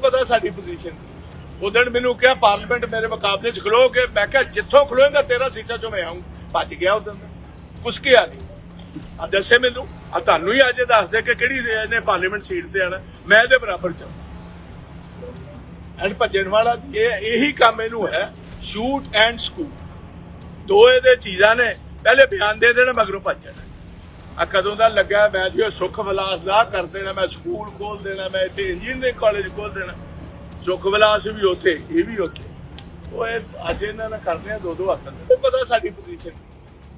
ਪਤਾ ਸਾਡੀ ਪੋਜੀਸ਼ਨ ਉਦੋਂ ਮੈਨੂੰ ਕਿਹਾ ਪਾਰਲੀਮੈਂਟ ਮੇਰੇ ਮੁਕਾਬਲੇ 'ਚ ਖਲੋ ਕੇ। ਮੈਂ ਕਿਹਾ, ਜਿੱਥੋਂ ਖਲੋਏਗਾ 13 ਸੀਟਾਂ 'ਚੋਂ ਮੈਂ ਆਉਂ ਭੱਜ ਗਿਆ ਉਦੋਂ ਕੁਛ ਕਿਹਾ ਨਹੀਂ ਆ ਦੱਸੇ ਮੈਨੂੰ। ਆ ਤੁਹਾਨੂੰ ਹੀ ਅੱਜ ਦੱਸ ਦੇ ਕਿ ਕਿਹੜੀ ਇਹਨੇ ਪਾਰਲੀਮੈਂਟ ਸੀਟ ਤੇ ਆਣਾ ਮੈਂ ਇਹਦੇ ਬਰਾਬਰ ਚ ਐਂਡ ਭੱਜਣ ਵਾਲਾ ਇਹ ਇਹੀ ਕੰਮ ਇਹਨੂੰ ਹੈ। ਸ਼ੂਟ ਐਂਡ ਸਕੂਟ ਦੋ ਇਹਦੇ ਚੀਜ਼ਾਂ ਨੇ। ਪਹਿਲੇ ਬਿਆਨ ਦੇ ਦੇਣਾ, ਮਗਰੋਂ ਭੱਜ ਜਾਣਾ। ਆ ਕਦੋਂ ਦਾ ਲੱਗਾ ਮੈਂ ਜੀ ਉਹ ਸੁੱਖ ਵਿਲਾਸ ਦਾ ਕਰ ਦੇਣਾ, ਮੈਂ ਸਕੂਲ ਖੋਲ ਦੇਣਾ, ਮੈਂ ਇੱਥੇ ਇੰਜੀਨੀਅਰਿੰਗ ਕਾਲਜ ਖੋਲ ਦੇਣਾ। ਸੁੱਖ ਵਿਲਾਸ ਵੀ ਉੱਥੇ, ਇਹ ਵੀ ਉੱਥੇ। ਉਹ ਇਹ ਅੱਜ ਇਹਨਾਂ ਨਾਲ ਕਰਦੇ ਆ ਦੋ ਦੋ ਹੱਥਾਂ ਉਹ ਪਤਾ ਸਾਡੀ ਪੋਜੀਸ਼ਨ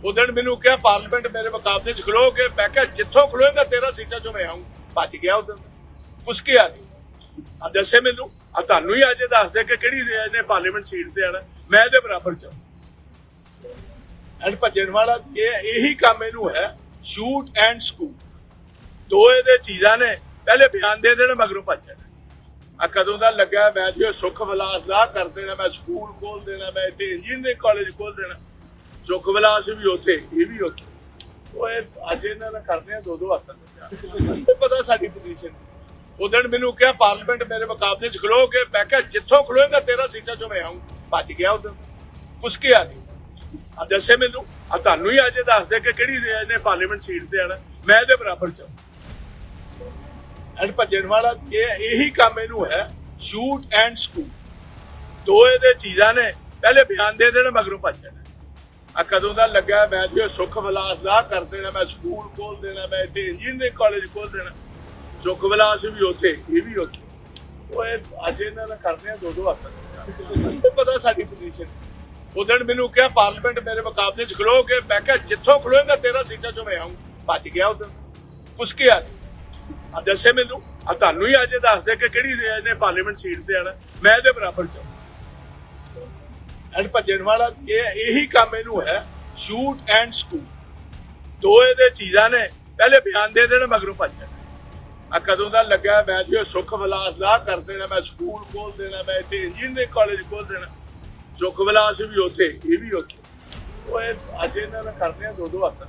ਉਦੋਂ ਮੈਨੂੰ ਕਿਹਾ ਪਾਰਲੀਮੈਂਟ ਮੇਰੇ ਮੁਕਾਬਲੇ 'ਚ ਖਲੋ ਕੇ ਮੈਂ ਕਿਹਾ, ਜਿੱਥੋਂ ਖਲੋਏਗਾ 13 ਸੀਟਾਂ 'ਚੋਂ ਮੈਂ ਆਉਂ ਭੱਜ ਗਿਆ ਉਦੋਂ ਕੁਛ ਆ ਗਈ। ਆ ਦੱਸੇ ਮੈਨੂੰ। ਆ ਤੁਹਾਨੂੰ ਹੀ ਅੱਜ ਦੱਸ ਦੇ ਕਿ ਕਿਹੜੀ ਇਹਨੇ ਪਾਰਲੀਮੈਂਟ ਸੀਟ ਤੇ ਆਣਾ ਮੈਂ ਇਹਦੇ ਬਰਾਬਰ ਚ ਐਂਡ ਭੱਜਣ ਵਾਲਾ, ਇਹ ਇਹੀ ਕੰਮ ਇਹਨੂੰ ਹੈ। ਸ਼ੂਟ ਐਂਡ ਸਕੂਟ ਦੋ ਇਹਦੇ ਚੀਜ਼ਾਂ ਨੇ, ਪਹਿਲੇ ਬਿਆਨ ਦੇ ਦੇਣਾ, ਮਗਰੋਂ ਭੱਜ ਜਾਣਾ। ਆ ਕਦੋਂ ਦਾ ਲੱਗਾ ਮੈਂ ਜੀ ਉਹ ਵਿਲਾਸ ਦਾ ਕਰ ਦੇਣਾ, ਮੈਂ ਸਕੂਲ ਖੋਲ ਦੇਣਾ, ਮੈਂ ਇੱਥੇ ਇੰਜੀਨੀਅਰਿੰਗ ਕਾਲਜ ਖੋਲ ਦੇਣਾ। ਸੁੱਖ ਵਿਲਾਸ ਵੀ ਉੱਥੇ, ਇਹ ਵੀ ਉੱਥੇ। ਉਹ ਅੱਜ ਇਹਨਾਂ ਨਾਲ ਕਰਦੇ ਆ ਦੋ ਦੋ ਹੱਥ ਉਹ ਪਤਾ ਸਾਡੀ ਪੋਜੀਸ਼ਨ ਉਦੋਂ ਮੈਨੂੰ ਕਿਹਾ ਪਾਰਲੀਮੈਂਟ ਮੇਰੇ ਮੁਕਾਬਲੇ 'ਚ ਖਲੋ ਕੇ ਮੈਂ ਕਿਹਾ, ਜਿੱਥੋਂ ਖਲੋਏਗਾ 13 ਸੀਟਾਂ 'ਚੋਂ ਮੈਂ ਆਉਂ ਭੱਜ ਗਿਆ ਉਦੋਂ ਕੁਛ ਕਿਹਾ ਨਹੀਂ ਆ ਦੱਸੇ ਮੈਨੂੰ ਆ ਤੁਹਾਨੂੰ ਹੀ ਅੱਜ ਦੱਸ ਦੇ ਕਿ ਕਿਹੜੀ ਇਹਨੇ ਪਾਰਲੀਮੈਂਟ ਸੀਟ ਤੇ ਆਣਾ ਮੈਂ ਇਹਦੇ ਬਰਾਬਰ ਚ ਐਂਡ ਭੱਜਣ ਵਾਲਾ, ਇਹ ਇਹੀ ਕੰਮ ਇਹਨੂੰ ਹੈ ਸ਼ੂਟ ਐਂਡ ਸਕੂਟ ਦੋ ਇਹਦੇ ਚੀਜ਼ਾਂ ਨੇ, ਪਹਿਲੇ ਬਿਆਨ ਦੇ ਦੇਣਾ, ਮਗਰੋਂ ਭੱਜ ਜਾਣਾ। ਆ ਕਦੋਂ ਦਾ ਲੱਗਾ ਮੈਂ ਜੀ ਉਹ ਸੁੱਖ ਵਿਲਾਸ ਦਾ ਕਰ ਦੇਣਾ, ਮੈਂ ਸਕੂਲ ਖੋਲ ਦੇਣਾ, ਮੈਂ ਇੱਥੇ ਇੰਜੀਨੀਅਰਿੰਗ ਕਾਲਜ ਖੋਲ ਦੇਣਾ। ਸੁੱਖ ਵਿਲਾਸ ਵੀ ਉੱਥੇ, ਇਹ ਵੀ ਉੱਥੇ। ਉਹ ਇਹ ਅੱਜ ਇਹਨਾਂ ਦਾ ਕਰਦੇ ਆ ਦੋ ਦੋ ਹੱਥ ਪਤਾ ਸਾਡੀ ਪੋਜੀਸ਼ਨ ਉਦੋਂ ਮੈਨੂੰ ਕਿਹਾ, ਪਾਰਲੀਮੈਂਟ ਮੇਰੇ ਮੁਕਾਬਲੇ 'ਚ ਖਲੋਗੇ। ਮੈਂ ਕਿਹਾ, ਜਿੱਥੋਂ ਖਲੋਏਗਾ 13 ਸੀਟਾਂ 'ਚੋਂ ਮੈਂ ਆਉਂ ਭੱਜ ਗਿਆ ਉਦੋਂ ਕੁਛ ਕਿਹਾ ਨਹੀਂ ਆ ਦੱਸੇ ਮੈਨੂੰ, ਆ ਤੁਹਾਨੂੰ ਹੀ ਅੱਜ ਦੱਸ ਦੇ ਕਿ ਕਿਹੜੀ ਇਹਨੇ ਪਾਰਲੀਮੈਂਟ ਸੀਟ ਤੇ ਆਣਾ ਮੈਂ ਇਹਦੇ ਬਰਾਬਰ ਚ ਐਂਡ ਭੱਜਣ ਵਾਲਾ ਇਹ ਇਹੀ ਕੰਮ ਇਹਨੂੰ ਹੈ ਸ਼ੂਟ ਐਂਡ ਸਕੂਟ ਦੋ ਇਹਦੇ ਚੀਜ਼ਾਂ ਨੇ, ਪਹਿਲੇ ਬਿਆਨ ਦੇ ਦੇਣਾ, ਮਗਰੋਂ ਭੱਜ ਜਾਣਾ। ਆ ਕਦੋਂ ਦਾ ਲੱਗਾ ਮੈਂ ਜੀ ਉਹ ਸੁੱਖ ਵਿਲਾਸ ਦਾ ਕਰ ਦੇਣਾ, ਮੈਂ ਸਕੂਲ ਖੋਲ ਦੇਣਾ, ਮੈਂ ਇੱਥੇ ਇੰਜੀਨੀਅਰਿੰਗ ਕਾਲਜ ਖੋਲ ਦੇਣਾ। ਸੁੱਖ ਵਿਲਾਸ ਵੀ ਉੱਥੇ, ਇਹ ਵੀ ਉੱਥੇ। ਉਹ ਇਹ ਅੱਜ ਇਹਨਾਂ ਨਾਲ ਕਰਦੇ ਆ ਦੋ ਦੋ ਹੱਥ।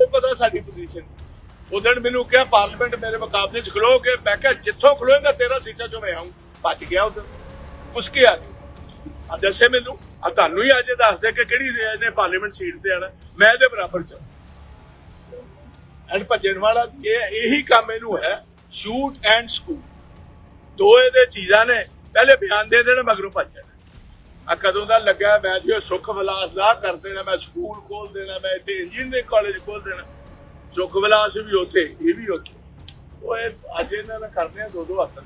ਉਹ ਪਤਾ ਸਾਡੀ ਪੋਜੀਸ਼ਨ ਉਦੋਂ ਮੈਨੂੰ ਕਿਹਾ ਪਾਰਲੀਮੈਂਟ ਮੇਰੇ ਮੁਕਾਬਲੇ 'ਚ ਖਲੋ ਕੇ ਮੈਂ ਕਿਹਾ, ਜਿੱਥੋਂ ਖਲੋਏਗਾ 13 ਸੀਟਾਂ 'ਚੋਂ ਮੈਂ ਆਉਂ ਭੱਜ ਗਿਆ ਉਦੋਂ ਕੁਛ ਕਿਹਾ ਨਹੀਂ ਆ ਦੱਸੇ ਮੈਨੂੰ। ਆ ਤੁਹਾਨੂੰ ਹੀ ਅੱਜ ਦੱਸ ਦੇ ਕਿ ਕਿਹੜੀ ਇਹਨੇ ਪਾਰਲੀਮੈਂਟ ਸੀਟ ਤੇ ਆਣਾ ਮੈਂ ਇਹਦੇ ਬਰਾਬਰ ਚ ਐਂਡ ਭੱਜਣ ਵਾਲਾ, ਇਹ ਇਹੀ ਕੰਮ ਇਹਨੂੰ ਹੈ। ਸ਼ੂਟ ਐਂਡ ਸਕੂਟ ਦੋ ਇਹਦੇ ਚੀਜ਼ਾਂ ਨੇ। ਪਹਿਲੇ ਬਿਆਨ ਦੇ ਦੇਣਾ, ਮਗਰੋਂ ਭੱਜ ਜਾਣਾ। ਆ ਕਦੋਂ ਦਾ ਲੱਗਾ ਮੈਂ ਜੀ ਉਹ ਸੁੱਖ ਵਿਲਾਸ ਦਾ ਕਰ ਦੇਣਾ, ਮੈਂ ਸਕੂਲ ਖੋਲ ਦੇਣਾ, ਮੈਂ ਇੱਥੇ ਇੰਜੀਨੀਅਰਿੰਗ ਕਾਲਜ ਖੋਲ ਦੇਣਾ। ਸੁੱਖ ਵਿਲਾਸ ਵੀ ਉੱਥੇ, ਇਹ ਵੀ ਉੱਥੇ। ਉਹ ਇਹ ਅੱਜ ਇਹਨਾਂ ਨਾਲ ਕਰਦੇ ਆ ਦੋ ਦੋ ਹੱਥ।